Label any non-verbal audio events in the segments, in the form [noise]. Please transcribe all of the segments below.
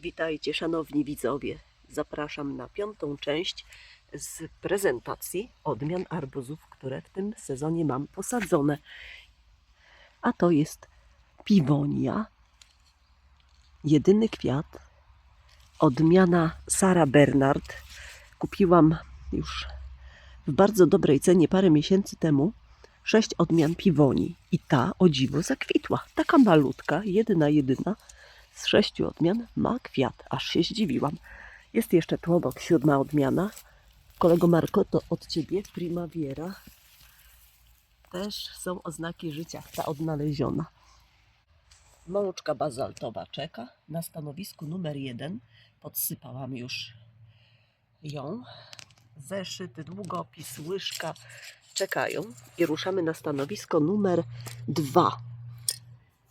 Witajcie, szanowni widzowie. Zapraszam na piątą część z prezentacji odmian arbuzów, które w tym sezonie mam posadzone. A to jest piwonia, jedyny kwiat, odmiana Sara Bernard. Kupiłam już w bardzo dobrej cenie parę miesięcy temu sześć odmian piwonii i ta o dziwo zakwitła. Taka malutka, jedna, jedyna z sześciu odmian ma kwiat, aż się zdziwiłam. Jest jeszcze tu obok siódma odmiana. Kolego Marko, to od Ciebie Primavera. Też są oznaki życia, ta odnaleziona. Mączka bazaltowa czeka na stanowisku numer jeden. Podsypałam już ją. Zeszyt, długopis, łyżka czekają i ruszamy na stanowisko numer dwa.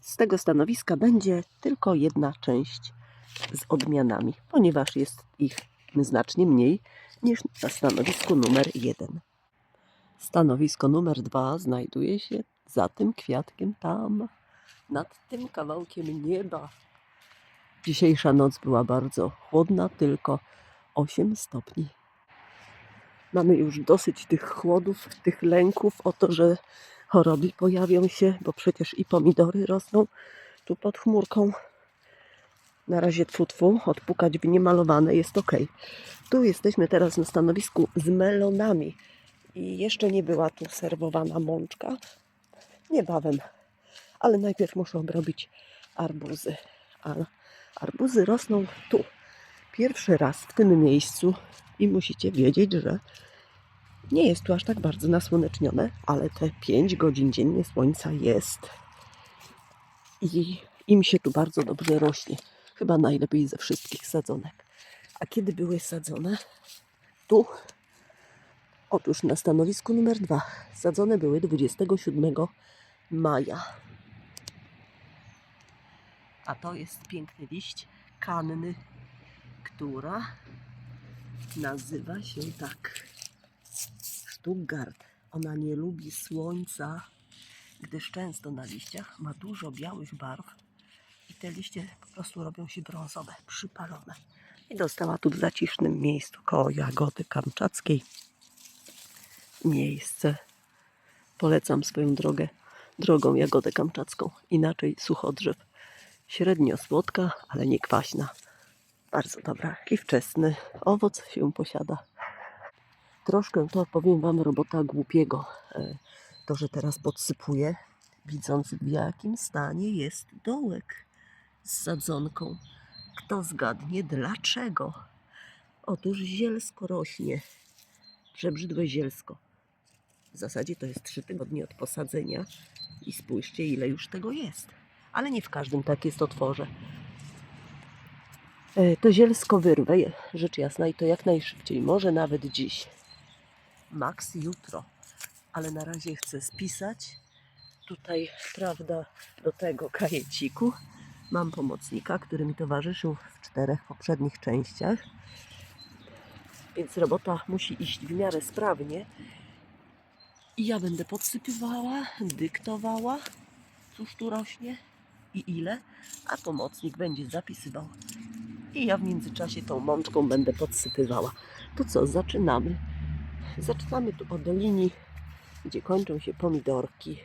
Z tego stanowiska będzie tylko jedna część z odmianami, ponieważ jest ich znacznie mniej niż na stanowisku numer jeden. Stanowisko numer dwa znajduje się za tym kwiatkiem tam, nad tym kawałkiem nieba. Dzisiejsza noc była bardzo chłodna, tylko 8 stopni. Mamy już dosyć tych chłodów, tych lęków o to, że choroby pojawią się, bo przecież i pomidory rosną tu pod chmurką. Na razie tfu, odpukać w niemalowane jest ok. Tu jesteśmy teraz na stanowisku z melonami i jeszcze nie była tu serwowana mączka. Niebawem, ale najpierw muszę obrobić arbuzy. A arbuzy rosną tu. Pierwszy raz w tym miejscu i musicie wiedzieć, że nie jest tu aż tak bardzo nasłonecznione, ale te 5 godzin dziennie słońca jest. I im się tu bardzo dobrze rośnie. Chyba najlepiej ze wszystkich sadzonek. A kiedy były sadzone? Tu. Otóż na stanowisku numer 2. Sadzone były 27 maja. A to jest piękny liść kanny, która nazywa się tak. Stuttgart. Ona nie lubi słońca, gdyż często na liściach ma dużo białych barw i te liście po prostu robią się brązowe, przypalone. I dostała tu w zacisznym miejscu koło Jagody Kamczackiej miejsce. Polecam swoją drogę, drogą Jagodę Kamczacką. Inaczej suchodrzew. Średnio słodka, ale nie kwaśna. Bardzo dobra i wczesny owoc się posiada. Troszkę to powiem Wam robota głupiego. E, To, że teraz podsypuję, widząc w jakim stanie jest dołek z sadzonką. Kto zgadnie dlaczego? Otóż zielsko rośnie. Przebrzydłe zielsko. W zasadzie to jest trzy tygodnie od posadzenia i spójrzcie ile już tego jest. Ale nie w każdym tak jest otworze. E, To zielsko wyrwę, rzecz jasna, i to jak najszybciej, może nawet dziś. Max jutro, ale na razie chcę spisać. Tutaj, prawda, do tego kajeciku mam pomocnika, który mi towarzyszył w czterech poprzednich częściach. Więc robota musi iść w miarę sprawnie. I ja będę podsypywała, dyktowała, cóż tu rośnie i ile, a pomocnik będzie zapisywał. I ja w międzyczasie tą mączką będę podsypywała. To co, zaczynamy. Zaczynamy tu od linii, gdzie kończą się pomidorki.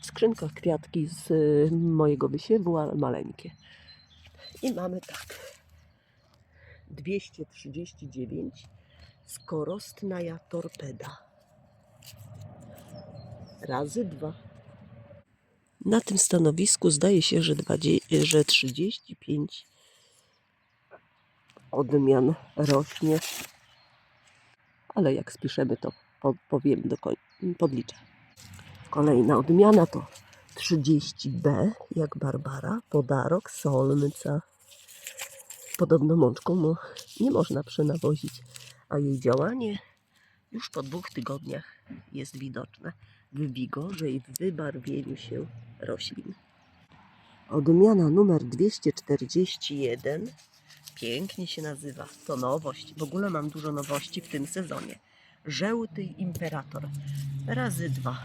W skrzynkach kwiatki z y, mojego wysiewu, ale maleńkie. I mamy tak. 239 skorostnaja torpeda. Razy dwa. Na tym stanowisku zdaje się, że, 20, że 35 odmian rośnie ale jak spiszemy, to po, powiem do końca, podliczę. Kolejna odmiana to 30B, jak Barbara, podarok, solnca. Podobno mączką mo, nie można przenawozić, a jej działanie już po dwóch tygodniach jest widoczne w wigorze i w wybarwieniu się roślin. Odmiana numer 241 Pięknie się nazywa. To nowość. W ogóle mam dużo nowości w tym sezonie. Żełty imperator. Razy dwa.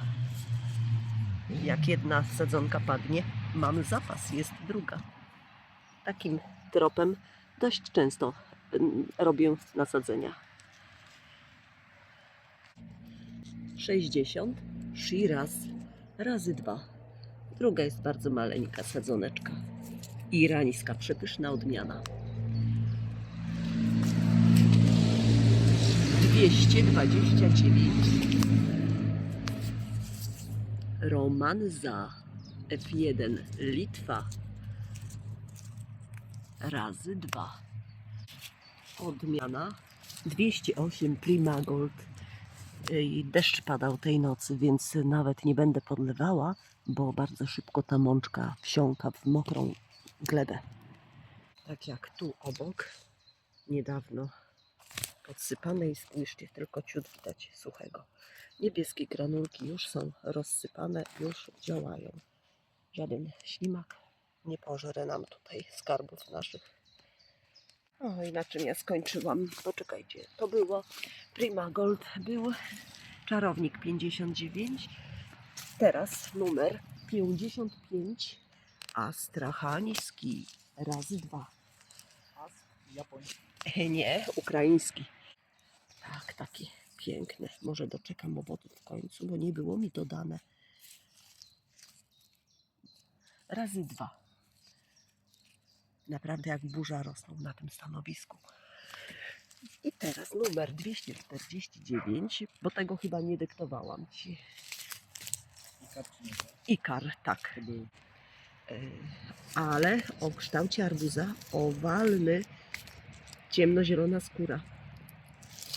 Jak jedna sadzonka padnie, mamy zapas. Jest druga. Takim tropem dość często robię nasadzenia. 60 Shiraz razy dwa. Druga jest bardzo maleńka sadzoneczka. Irańska, przepyszna odmiana. 229 Roman za F1 Litwa. Razy 2 odmiana 208 Primagold i deszcz padał tej nocy, więc nawet nie będę podlewała, bo bardzo szybko ta mączka wsiąka w mokrą glebę. Tak jak tu obok, niedawno podsypane i spójrzcie, tylko ciut widać suchego. Niebieskie granulki już są rozsypane, już działają. Żaden ślimak nie pożre nam tutaj skarbów naszych. O, i na czym ja skończyłam? Poczekajcie, to było Prima Gold, był czarownik 59, teraz numer 55, Astrachański razy dwa. Japoński. E, Nie, ukraiński. Tak, takie piękne. Może doczekam owoców w końcu, bo nie było mi dodane. Razy dwa. Naprawdę jak burza rosną na tym stanowisku. I teraz numer 249, bo tego chyba nie dyktowałam ci. Ikar, tak. E, ale o kształcie arbuza owalny, ciemnozielona skóra.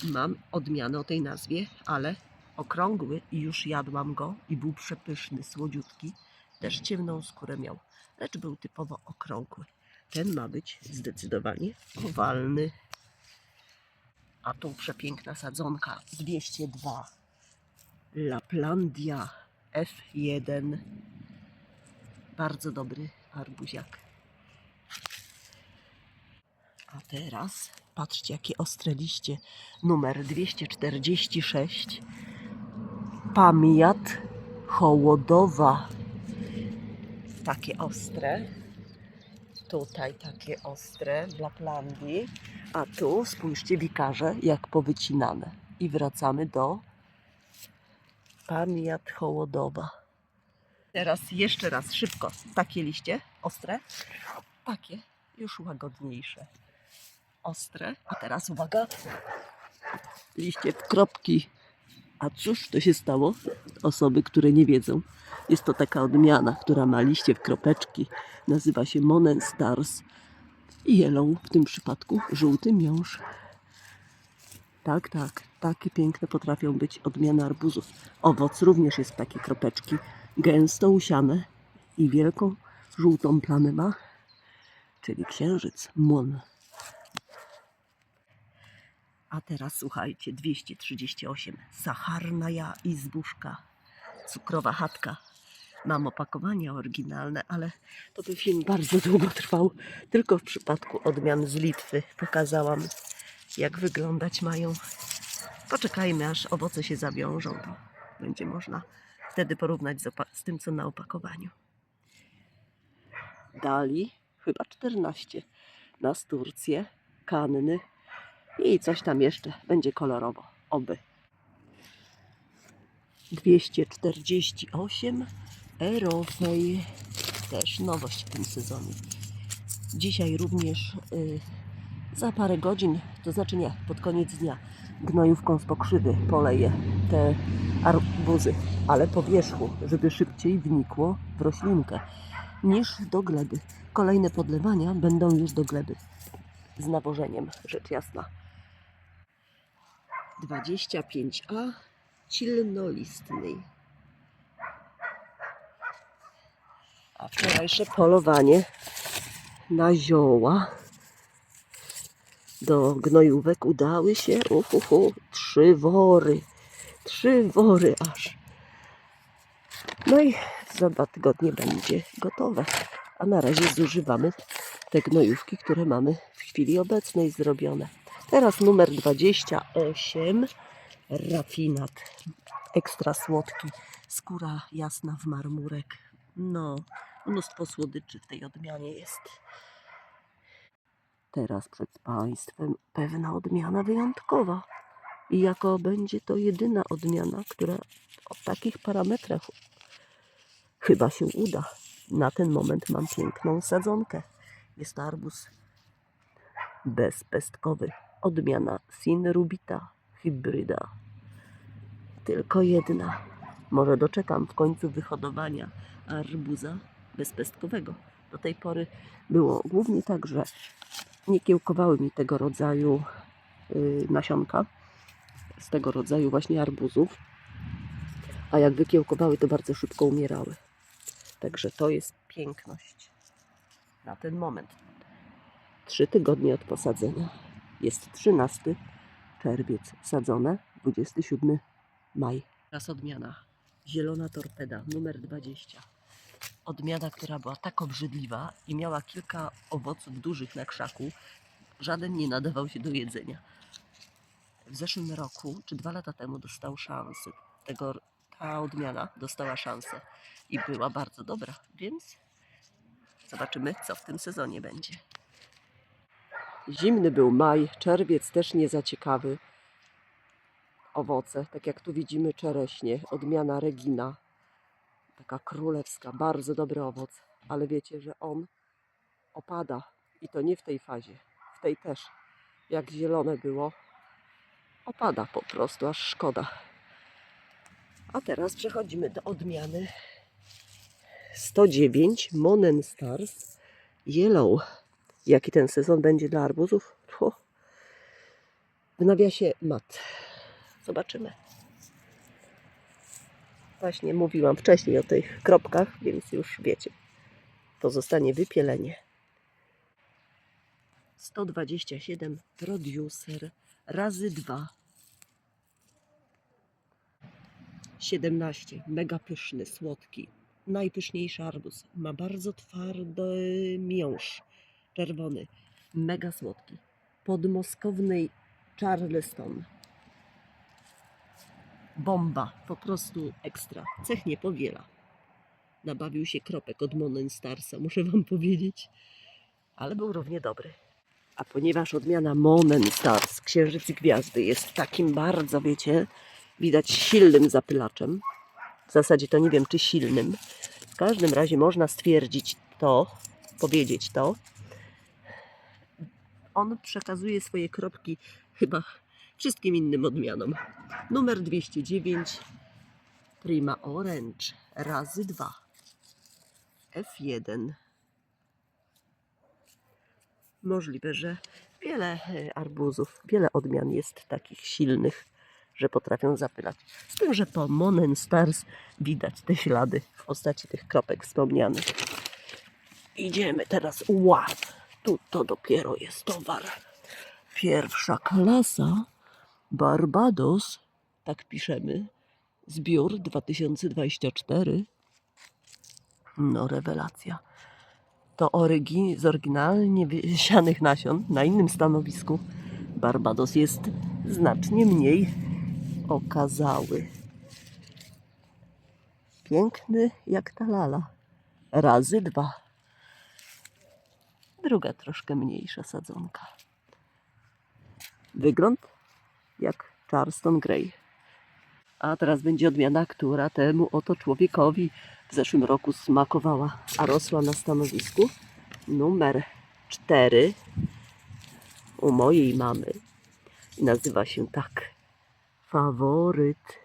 Mam odmianę o tej nazwie, ale okrągły i już jadłam go i był przepyszny, słodziutki. Też ciemną skórę miał, lecz był typowo okrągły. Ten ma być zdecydowanie owalny. A tu przepiękna sadzonka 202 Laplandia F1 bardzo dobry arbuziak. A teraz patrzcie, jakie ostre liście. Numer 246. Pamiat hołodowa. Takie ostre. Tutaj takie ostre w Laplandii. A tu spójrzcie, wikarze, jak powycinane. I wracamy do Pamiat hołodowa. Teraz jeszcze raz, szybko. Takie liście, ostre. Takie, już łagodniejsze. Ostre. A teraz uwaga. Liście w kropki. A cóż to się stało? Osoby, które nie wiedzą. Jest to taka odmiana, która ma liście w kropeczki. Nazywa się Monen Stars. I jelą w tym przypadku żółty miąższ. Tak, tak. Takie piękne potrafią być odmiany arbuzów. Owoc również jest takie kropeczki gęsto usiane i wielką żółtą plamę ma, czyli księżyc Mon. A teraz słuchajcie, 238. Sacharna ja izbuszka, cukrowa chatka. Mam opakowania oryginalne, ale to by film bardzo długo trwał. Tylko w przypadku odmian z Litwy pokazałam, jak wyglądać mają. Poczekajmy, aż owoce się zawiążą. To będzie można wtedy porównać z, z tym, co na opakowaniu. Dali chyba 14. Nas Turcję, Kanny i coś tam jeszcze. Będzie kolorowo. Oby. 248 Erofej. Też nowość w tym sezonie. Dzisiaj również y, za parę godzin, to znaczy nie, pod koniec dnia, gnojówką z pokrzywy poleję te arbuzy, ale po wierzchu, żeby szybciej wnikło w roślinkę niż do gleby. Kolejne podlewania będą już do gleby z nawożeniem, rzecz jasna. 25A cilnolistny. A wczorajsze polowanie na zioła do gnojówek udały się. Uhuhu, trzy wory. Trzy wory aż. No i za dwa tygodnie będzie gotowe. A na razie zużywamy te gnojówki, które mamy w chwili obecnej zrobione. Teraz numer 28. Rafinat. Ekstra słodki. Skóra jasna w marmurek. No, mnóstwo słodyczy w tej odmianie jest. teraz przed Państwem pewna odmiana wyjątkowa. I jako będzie to jedyna odmiana, która o takich parametrach chyba się uda. Na ten moment mam piękną sadzonkę. Jest to arbuz bezpestkowy. Odmiana Sinrubita hybryda. Tylko jedna. Może doczekam w końcu wyhodowania arbuza bezpestkowego. Do tej pory było głównie tak, że nie kiełkowały mi tego rodzaju y, nasionka z tego rodzaju właśnie arbuzów, a jak wykiełkowały, to bardzo szybko umierały. Także to jest piękność na ten moment. Trzy tygodnie od posadzenia. Jest 13 czerwiec sadzone, 27 maj. Raz odmiana. Zielona torpeda, numer 20. Odmiana, która była tak obrzydliwa i miała kilka owoców dużych na krzaku. Żaden nie nadawał się do jedzenia. W zeszłym roku, czy dwa lata temu, dostał szansę. Tego, ta odmiana dostała szansę i była bardzo dobra, więc zobaczymy, co w tym sezonie będzie. Zimny był maj, czerwiec też nie za ciekawy. Owoce, tak jak tu widzimy czereśnie, odmiana Regina, taka królewska, bardzo dobry owoc, ale wiecie, że on opada i to nie w tej fazie, w tej też. Jak zielone było, opada po prostu, aż szkoda. A teraz przechodzimy do odmiany 109 Monen Stars Yellow. Jaki ten sezon będzie dla arbuzów? Fu. W nawiasie mat. Zobaczymy. Właśnie mówiłam wcześniej o tych kropkach, więc już wiecie. To zostanie wypielenie. 127 producer razy 2. 17. Mega pyszny, słodki. Najpyszniejszy arbuz. Ma bardzo twardy miąższ. Czerwony. Mega słodki. Podmoskowny Charleston. Bomba. Po prostu ekstra. Cech nie powiela. Nabawił się kropek od Monen Starsa, muszę wam powiedzieć. Ale był równie dobry. A ponieważ odmiana Monen Stars, Księżyc Gwiazdy, jest takim bardzo, wiecie, widać silnym zapylaczem. W zasadzie to nie wiem, czy silnym. W każdym razie można stwierdzić to, powiedzieć to. On przekazuje swoje kropki chyba wszystkim innym odmianom. Numer 209 Prima Orange razy 2 F1 Możliwe, że wiele e, arbuzów, wiele odmian jest takich silnych, że potrafią zapylać. Z tym, że po Monen Stars widać te ślady w postaci tych kropek wspomnianych. Idziemy teraz. Wow! Tu to dopiero jest towar. Pierwsza klasa Barbados, tak piszemy, zbiór 2024. No, rewelacja. To orygi z oryginalnie wysianych nasion na innym stanowisku. Barbados jest znacznie mniej okazały. Piękny jak ta lala. Razy dwa. Druga troszkę mniejsza sadzonka. Wygląd jak Charleston Grey. A teraz będzie odmiana, która temu oto człowiekowi w zeszłym roku smakowała, a rosła na stanowisku numer 4 u mojej mamy. Nazywa się tak. Faworyt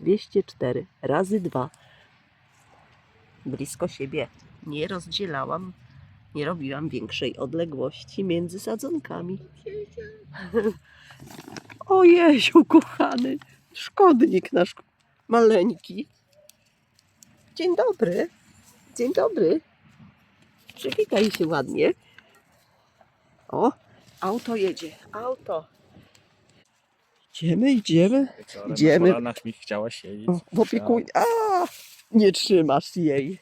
204 razy 2. Blisko siebie. Nie rozdzielałam, nie robiłam większej odległości między sadzonkami. O Jeziu, kochany, szkodnik nasz maleńki. Dzień dobry. Dzień dobry. Przywitaj się ładnie. O, auto jedzie. Auto. Idziemy, idziemy. Wieczorem Idziemy. na mi chciała siedzieć. W opiekuń. A, nie trzymasz jej.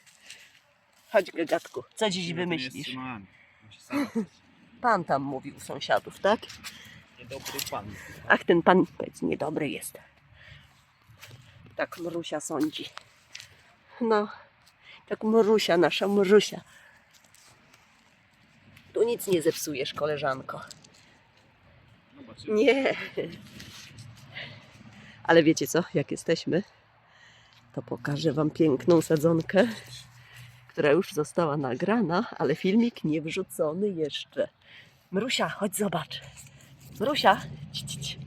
Chodź, gagatku. Co dziś wymyślisz? Pan tam mówił sąsiadów, tak? Niedobry pan. Ach, ten pan powiedz, niedobry jest. Tak Mrusia sądzi. No, tak Mrusia, nasza Mrusia. Tu nic nie zepsujesz, koleżanko. Nie. Ale wiecie co, jak jesteśmy, to pokażę Wam piękną sadzonkę, która już została nagrana, ale filmik nie wrzucony jeszcze. Mrusia, chodź zobacz. Mrusia, ci,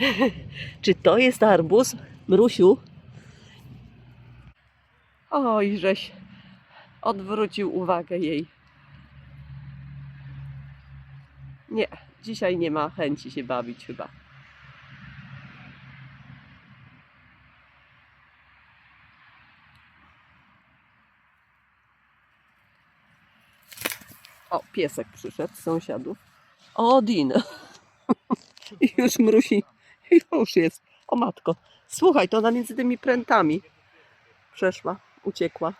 [laughs] czy to jest arbuz? Mrusiu? Oj, żeś odwrócił uwagę jej. Nie, dzisiaj nie ma chęci się bawić chyba. O, piesek przyszedł z sąsiadów. O, Din. [laughs] I już mrusi. Już jest. O matko. Słuchaj, to ona między tymi prętami przeszła, uciekła.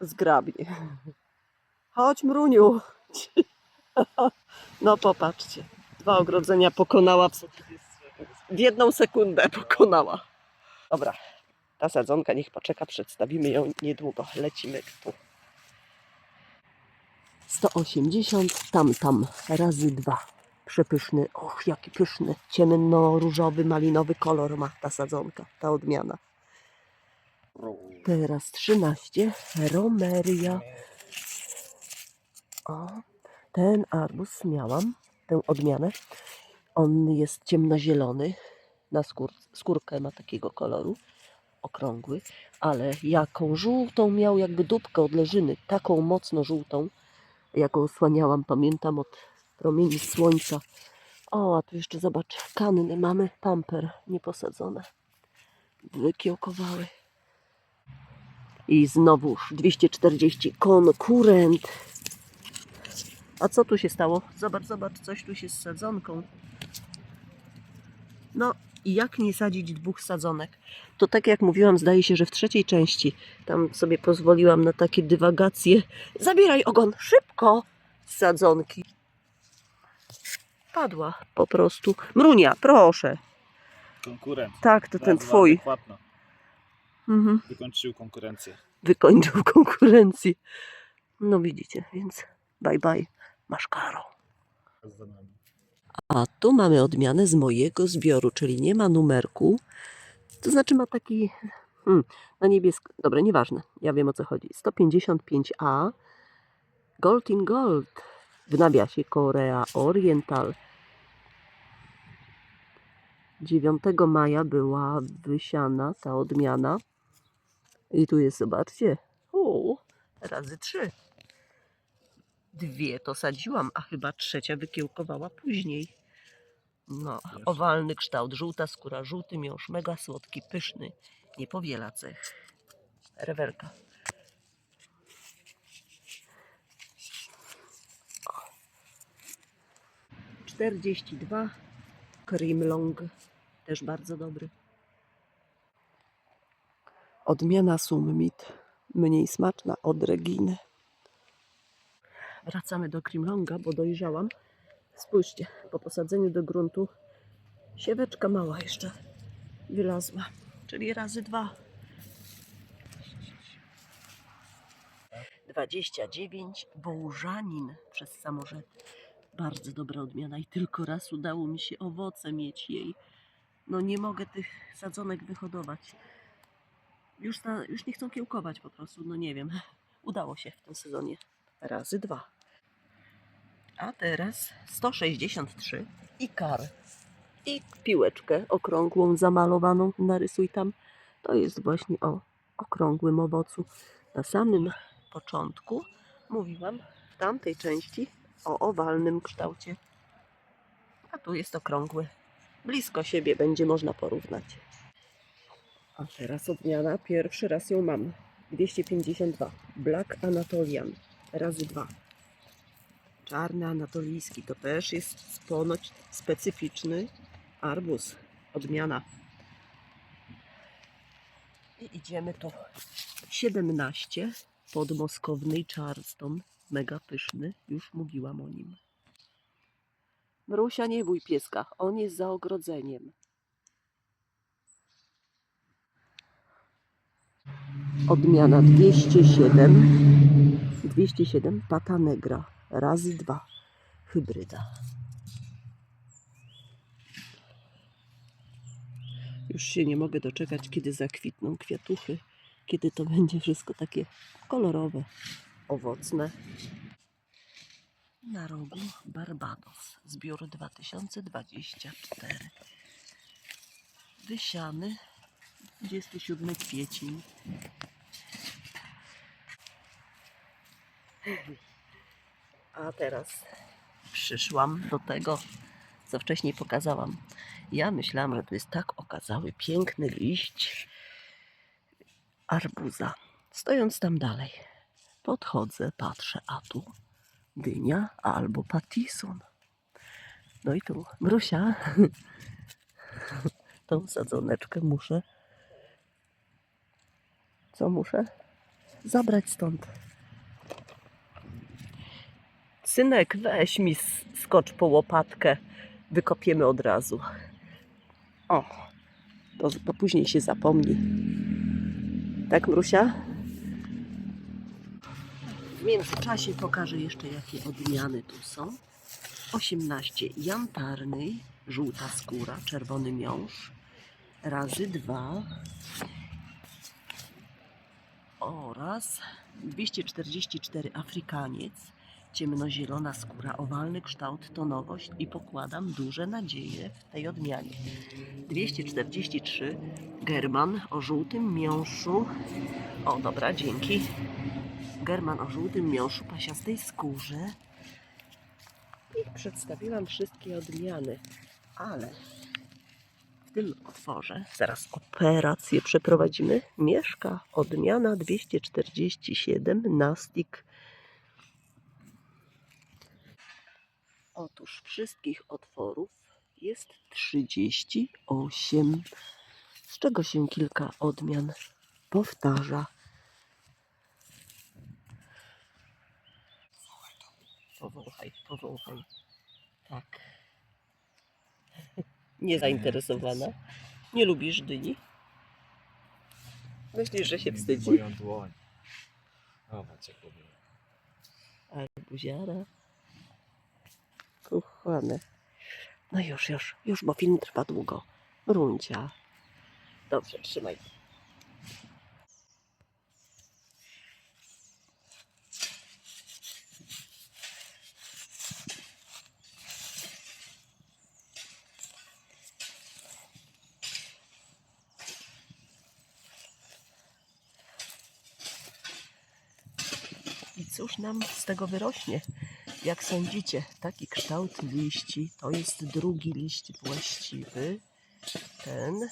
Zgrabnie. Chodź, Mruniu. [laughs] No popatrzcie. Dwa ogrodzenia pokonała w, w jedną sekundę pokonała. Dobra, ta sadzonka niech poczeka, przedstawimy ją niedługo. Lecimy tu. 180, tam, tam, razy dwa. Przepyszny, och, jaki pyszny, ciemno-różowy, malinowy kolor ma ta sadzonka, ta odmiana. Teraz 13, romeria. O, ten arbuz miałam, tę odmianę. On jest ciemnozielony, na skór, skórkę ma takiego koloru, okrągły, ale jaką żółtą miał jakby dupkę od leżyny, taką mocno żółtą, jaką osłaniałam, pamiętam od promieni słońca. O, a tu jeszcze zobacz, kanny mamy, pamper nieposadzone. Wykiełkowały. I znowuż 240 konkurent. A co tu się stało? Zobacz, zobacz, coś tu się z sadzonką. No i jak nie sadzić dwóch sadzonek? To tak jak mówiłam, zdaje się, że w trzeciej części tam sobie pozwoliłam na takie dywagacje. Zabieraj ogon, szybko! Z sadzonki. Padła po prostu. Mrunia, proszę. Konkurent. Tak, to ten Nazwa twój. Mhm. Wykończył konkurencję. Wykończył [laughs] konkurencję. No widzicie, więc bye bye, masz karo. A tu mamy odmianę z mojego zbioru, czyli nie ma numerku. To znaczy ma taki hmm, na niebiesko. Dobra, nieważne. Ja wiem o co chodzi. 155A Gold in Gold w nawiasie Korea Oriental. 9 maja była wysiana ta odmiana. I tu jest, zobaczcie. O, razy trzy. Dwie to sadziłam, a chyba trzecia wykiełkowała później. No, owalny kształt, żółta skóra, żółty miąższ, mega słodki, pyszny, nie powiela cech. Rewelka. Czterdzieści dwa. Cream Long, też bardzo dobry. Odmiana Summit, mniej smaczna od Reginy. Wracamy do Krimlonga, bo dojrzałam. Spójrzcie, po posadzeniu do gruntu sieweczka mała jeszcze wylazła, czyli razy dwa. 29 Bołżanin przez samorzec. Bardzo dobra odmiana i tylko raz udało mi się owoce mieć jej. No nie mogę tych sadzonek wyhodować. Już, na, już nie chcą kiełkować po prostu, no nie wiem. Udało się w tym sezonie. Razy dwa. A teraz 163 i kar. I piłeczkę okrągłą, zamalowaną, narysuj tam. To jest właśnie o okrągłym owocu. Na samym początku mówiłam w tamtej części o owalnym kształcie. A tu jest okrągły. Blisko siebie będzie można porównać. A teraz odmiana. Pierwszy raz ją mam. 252. Black Anatolian. Razy dwa. Czarny anatolijski to też jest ponoć specyficzny arbuz. Odmiana. I idziemy tu. 17. Podmoskowny Charleston. Mega pyszny. Już mówiłam o nim. Mrusia, nie bój pieska. On jest za ogrodzeniem. Odmiana 207. 207 Pata Negra. Razy dwa hybryda. Już się nie mogę doczekać, kiedy zakwitną kwiatuchy, kiedy to będzie wszystko takie kolorowe, owocne. Na rogu Barbados, zbiór 2024. Wysiany 27 kwiecień. A teraz przyszłam do tego, co wcześniej pokazałam. Ja myślałam, że to jest tak okazały, piękny liść arbuza. Stojąc tam dalej, podchodzę, patrzę, a tu dynia albo patison. No i tu Mrusia, [laughs] tą sadzoneczkę muszę, co muszę? Zabrać stąd. Synek, weź mi skocz po łopatkę, wykopiemy od razu. O, to, to później się zapomni. Tak, Mrusia? W międzyczasie pokażę jeszcze, jakie odmiany tu są. 18 jantarny, żółta skóra, czerwony miąższ, razy dwa oraz 244 afrykaniec, ciemnozielona skóra, owalny kształt, tonowość i pokładam duże nadzieje w tej odmianie. 243 German o żółtym miąższu. O, dobra, dzięki. German o żółtym miąższu, pasiastej skórze. I przedstawiłam wszystkie odmiany, ale w tym otworze, zaraz operację przeprowadzimy, mieszka odmiana 247 Nastik. Otóż wszystkich otworów jest 38, z czego się kilka odmian powtarza. Powąchaj, powąchaj. Tak. [laughs] Niezainteresowana. Nie lubisz dyni? Myślisz, że się wstydzi? Moją dłoń. Lubię. Ale No już, już, już, bo film trwa długo. Runcia. Dobrze, trzymaj. I cóż nam z tego wyrośnie? Jak sądzicie, taki kształt liści to jest drugi liść właściwy. Ten.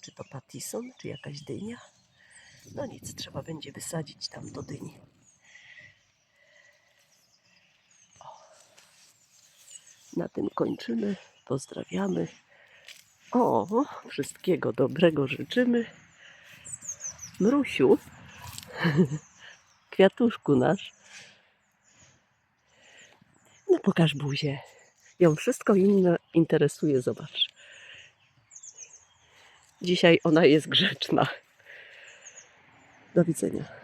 Czy to patison, czy jakaś dynia? No nic, trzeba będzie wysadzić tam do dyni. O. Na tym kończymy. Pozdrawiamy. O, wszystkiego dobrego życzymy. Mrusiu, [laughs] kwiatuszku nasz. No pokaż buzię. Ją wszystko inne interesuje, zobacz. Dzisiaj ona jest grzeczna. Do widzenia.